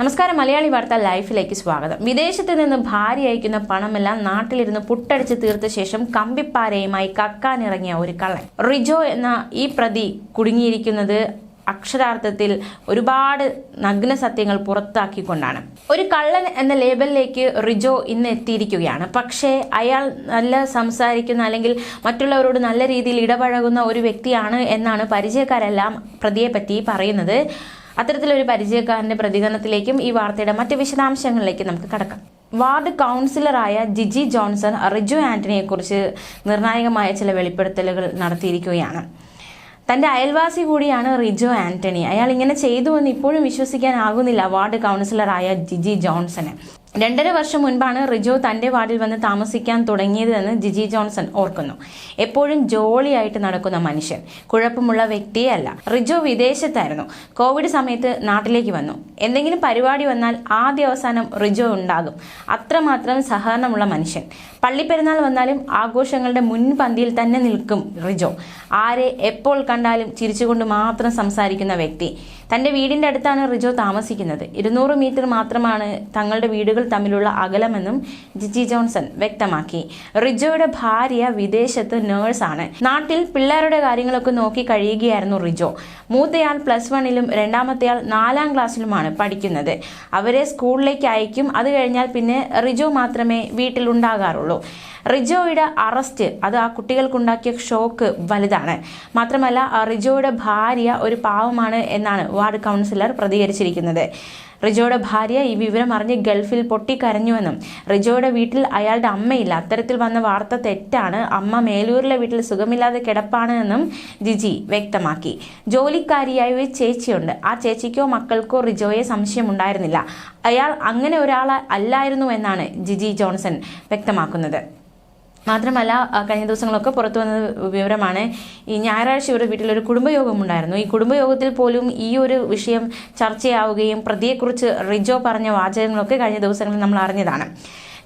നമസ്കാരം മലയാളി വാർത്ത ലൈഫിലേക്ക് സ്വാഗതം. വിദേശത്ത് നിന്ന് ഭാര്യ അയക്കുന്ന പണമെല്ലാം നാട്ടിലിരുന്ന് പുട്ടടിച്ച് തീർത്ത ശേഷം കമ്പിപ്പാരയുമായി കക്കാനിറങ്ങിയ ഒരു കള്ളൻ. റിജോ എന്ന ഈ പ്രതി കുടുങ്ങിയിരിക്കുന്നത് അക്ഷരാർത്ഥത്തിൽ ഒരുപാട് നഗ്ന സത്യങ്ങൾ പുറത്താക്കിക്കൊണ്ടാണ്. ഒരു കള്ളൻ എന്ന ലേബലിലേക്ക് റിജോ ഇന്ന് എത്തിയിരിക്കുകയാണ്. പക്ഷേ അയാൾ നല്ല സംസാരിക്കുന്ന അല്ലെങ്കിൽ മറ്റുള്ളവരോട് നല്ല രീതിയിൽ ഇടപഴകുന്ന ഒരു വ്യക്തിയാണ് എന്നാണ് പരിചയക്കാരെല്ലാം പ്രതിയെ പറ്റി പറയുന്നത്. അത്തരത്തിലൊരു പരിചയക്കാരന്റെ പ്രതികരണത്തിലേക്കും ഈ വാർത്തയുടെ മറ്റ് വിശദാംശങ്ങളിലേക്കും നമുക്ക് കടക്കാം. വാർഡ് കൗൺസിലറായ ജിജി ജോൺസൺ റിജു ആന്റണിയെക്കുറിച്ച് നിർണായകമായ ചില വെളിപ്പെടുത്തലുകൾ നടത്തിയിരിക്കുകയാണ്. തന്റെ അയൽവാസി കൂടിയാണ് റിജു ആന്റണി. അയാൾ ഇങ്ങനെ ചെയ്തുവെന്ന് ഇപ്പോഴും വിശ്വസിക്കാനാകുന്നില്ല വാർഡ് കൗൺസിലറായ ജിജി ജോൺസന്. രണ്ടര വർഷം മുൻപാണ് റിജോ തന്റെ വാർഡിൽ വന്ന് താമസിക്കാൻ തുടങ്ങിയതെന്ന് ജിജി ജോൺസൺ ഓർക്കുന്നു. എപ്പോഴും ജോളിയായിട്ട് നടക്കുന്ന മനുഷ്യൻ കുഴപ്പമുള്ള വ്യക്തിയല്ല. റിജോ വിദേശത്തായിരുന്നു. കോവിഡ് സമയത്ത് നാട്ടിലേക്ക് വന്നു. എന്തെങ്കിലും പരിപാടി വന്നാൽ ആദ്യ അവസാനം റിജോ ഉണ്ടാകും. അത്രമാത്രം സഹകരണമുള്ള മനുഷ്യൻ. പള്ളിപ്പെരുന്നാൾ വന്നാലും ആഘോഷങ്ങളുടെ മുൻപന്തിയിൽ തന്നെ നിൽക്കും റിജോ. ആരെ എപ്പോൾ കണ്ടാലും ചിരിച്ചുകൊണ്ട് മാത്രം സംസാരിക്കുന്ന വ്യക്തി. തന്റെ വീടിന്റെ അടുത്താണ് റിജോ താമസിക്കുന്നത്. ഇരുന്നൂറ് മീറ്റർ മാത്രമാണ് തങ്ങളുടെ വീടുകൾ തമ്മിലുള്ള അകലമെന്നും ജിജി ജോൺസൺ വ്യക്തമാക്കി. റിജോയുടെ ഭാര്യ വിദേശത്ത് നേഴ്സാണ്. നാട്ടിൽ പിള്ളേരുടെ കാര്യങ്ങളൊക്കെ നോക്കി കഴിയുകയായിരുന്നു റിജോ. മൂത്തയാൾ പ്ലസ് വണ്ണിലും രണ്ടാമത്തെയാൾ നാലാം ക്ലാസ്സിലുമാണ് പഠിക്കുന്നത്. അവരെ സ്കൂളിലേക്ക് അയക്കും. അത് കഴിഞ്ഞാൽ പിന്നെ റിജോ മാത്രമേ വീട്ടിൽ ഉണ്ടാകാറുള്ളൂ റിജോയുടെ അറസ്റ്റ് അത് ആ കുട്ടികൾക്കുണ്ടാക്കിയ ഷോക്ക് വലുതാണ്. മാത്രമല്ല റിജോയുടെ ഭാര്യ ഒരു പാവമാണ് എന്നാണ് വാർഡ് കൗൺസിലർ പ്രതികരിച്ചിരിക്കുന്നത്. റിജോയുടെ ഭാര്യ ഈ വിവരം അറിഞ്ഞ് ഗൾഫിൽ പൊട്ടിക്കരഞ്ഞുവെന്നും റിജോയുടെ വീട്ടിൽ അയാളുടെ അമ്മയില്ല. അത്തരത്തിൽ വന്ന വാർത്ത തെറ്റാണ്. അമ്മ മേലൂരിലെ വീട്ടിൽ സുഖമില്ലാതെ കിടപ്പാണ് എന്നും ജിജി വ്യക്തമാക്കി. ജോലിക്കാരിയായ ഒരു ചേച്ചിയുണ്ട്. ആ ചേച്ചിക്കോ മക്കൾക്കോ റിജോയെ സംശയമുണ്ടായിരുന്നില്ല. അയാൾ അങ്ങനെ ഒരാൾ അല്ലായിരുന്നു എന്നാണ് ജിജി ജോൺസൺ വ്യക്തമാക്കുന്നത്. മാത്രമല്ല കഴിഞ്ഞ ദിവസങ്ങളൊക്കെ പുറത്തു വന്ന വിവരമാണ് ഈ ഞായറാഴ്ച ഇവരുടെ വീട്ടിലൊരു കുടുംബയോഗം ഉണ്ടായിരുന്നു ഈ കുടുംബയോഗത്തിൽ പോലും ഈ ഒരു വിഷയം ചർച്ചയാവുകയും പ്രതിയെക്കുറിച്ച് റിജോ പറഞ്ഞ വാചകങ്ങളൊക്കെ കഴിഞ്ഞ ദിവസങ്ങളിൽ നമ്മൾ അറിഞ്ഞതാണ്.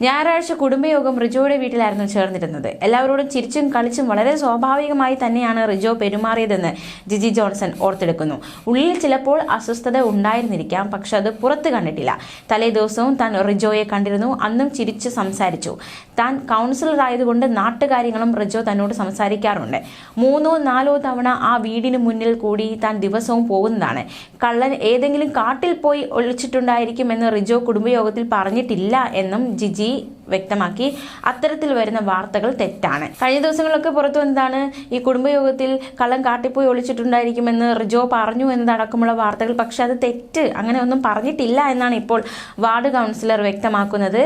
ഞായറാഴ്ച കുടുംബയോഗം റിജോയുടെ വീട്ടിലായിരുന്നു ചേർന്നിരുന്നത്. എല്ലാവരോടും ചിരിച്ചും കളിച്ചും വളരെ സ്വാഭാവികമായി തന്നെയാണ് റിജോ പെരുമാറിയതെന്ന് ജിജി ജോൺസൺ ഓർത്തെടുക്കുന്നു. ഉള്ളിൽ ചിലപ്പോൾ അസ്വസ്ഥത ഉണ്ടായിരുന്നിരിക്കാം പക്ഷെ അത് പുറത്ത് കണ്ടിട്ടില്ല. തലേ ദിവസവും താൻ റിജോയെ കണ്ടിരുന്നു അന്നും ചിരിച്ച് സംസാരിച്ചു. താൻ കൗൺസിലർ ആയതുകൊണ്ട് നാട്ടുകാര്യങ്ങളും റിജോ തന്നോട് സംസാരിക്കാറുണ്ട്. മൂന്നോ നാലോ തവണ ആ വീടിന് മുന്നിൽ കൂടി താൻ ദിവസവും പോകുന്നതാണ്. കള്ളൻ ഏതെങ്കിലും കാട്ടിൽ പോയി ഒളിച്ചിട്ടുണ്ടായിരിക്കുമെന്ന് റിജോ കുടുംബയോഗത്തിൽ പറഞ്ഞിട്ടില്ല എന്നും ജിജി വ്യക്തമാക്കി. അത്തരത്തിൽ വരുന്ന വാർത്തകൾ തെറ്റാണ്. കഴിഞ്ഞ ദിവസങ്ങളൊക്കെ പുറത്തു വന്നതാണ് ഈ കുടുംബയോഗത്തിൽ കള്ളം കാട്ടിപ്പോയി ഒളിച്ചിട്ടുണ്ടായിരിക്കുമെന്ന് റിജോ പറഞ്ഞു എന്നതടക്കമുള്ള വാർത്തകൾ. പക്ഷെ അത് തെറ്റ്. അങ്ങനെ ഒന്നും പറഞ്ഞിട്ടില്ല എന്നാണ് ഇപ്പോൾ വാർഡ് കൗൺസിലർ വ്യക്തമാക്കുന്നത്.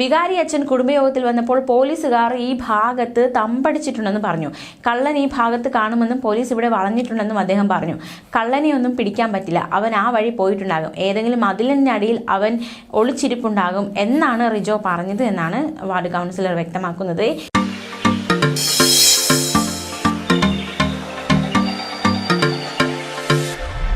വികാരി അച്ഛൻ കുടുംബയോഗത്തിൽ വന്നപ്പോൾ പോലീസുകാർ ഈ ഭാഗത്ത് തമ്പടിച്ചിട്ടുണ്ടെന്ന് പറഞ്ഞു. കള്ളൻ ഈ ഭാഗത്ത് കാണുമെന്നും പോലീസ് ഇവിടെ വളഞ്ഞിട്ടുണ്ടെന്നും അദ്ദേഹം പറഞ്ഞു. കള്ളനെ ഒന്നും പിടിക്കാൻ പറ്റില്ല. അവൻ ആ വഴി പോയിട്ടുണ്ടാകും. ഏതെങ്കിലും മതിലിന്റെ അടിയിൽ അവൻ ഒളിച്ചിരിപ്പുണ്ടാകും എന്നാണ് റിജോ പറഞ്ഞത് എന്നാണ് വാർഡ് കൗൺസിലർ വ്യക്തമാക്കുന്നത്.